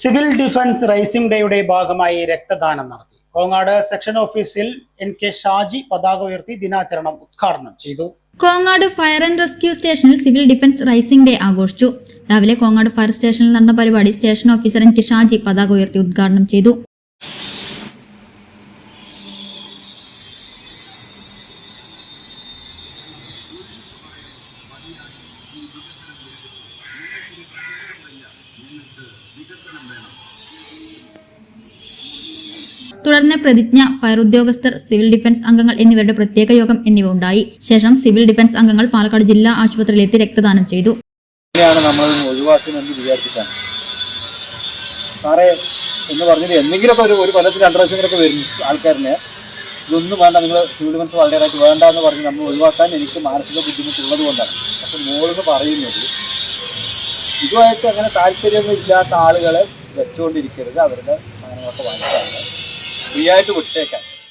Civil defence rising ഡേയുടെ ഭാഗമായി രക്തദാനം നടത്തി. കോങ്ങാട് സെക്ഷൻ ഓഫീസിൽ എൻ കെ ഷാജി പതാക ഉയർത്തി ദിനാചരണം ഉദ്ഘാടനം ചെയ്തു. കോങ്ങാട് ഫയർ ആൻഡ് റെസ്ക്യൂ സ്റ്റേഷനിൽ സിവിൽ ഡിഫൻസ് റൈസിംഗ് ഡേ ആഘോഷിച്ചു. രാവിലെ കോങ്ങാട് ഫയർ സ്റ്റേഷനിൽ നടന്ന പരിപാടി station officer N K Shaji പതാക ഉയർത്തി ഉദ്ഘാടനം ചെയ്തു. തുടർന്ന് പ്രതിജ്ഞ ഫയർ ഉദ്യോഗസ്ഥർ സിവിൽ ഡിഫൻസ് അംഗങ്ങൾ എന്നിവരുടെ പ്രത്യേക യോഗം എന്നിവ ഉണ്ടായി. ശേഷം സിവിൽ ഡിഫൻസ് അംഗങ്ങൾ പാലക്കാട് ജില്ലാ ആശുപത്രിയിലെത്തി രക്തദാനം ചെയ്തു. എന്ന് ഒരു ഒരു ഇതൊന്നും വേണ്ട നിങ്ങൾ സിവിൽ ഡിഫൻസ് വളരെയായിട്ട് വേണ്ട എന്ന് പറഞ്ഞ് നമ്മൾ ഒഴിവാക്കാൻ എനിക്ക് മാനസിക ബുദ്ധിമുട്ടുള്ളത് കൊണ്ടാണ്. പക്ഷെ മോളെന്ന് പറയുന്നത് ഇതുമായിട്ട് അങ്ങനെ താല്പര്യമൊന്നും ഇല്ലാത്ത ആളുകളെ വെച്ചുകൊണ്ടിരിക്കരുത് അവരുടെ സാധനങ്ങളൊക്കെ വാങ്ങിക്കാറുണ്ട് ഫ്രീ ആയിട്ട് വിട്ടേക്കാൻ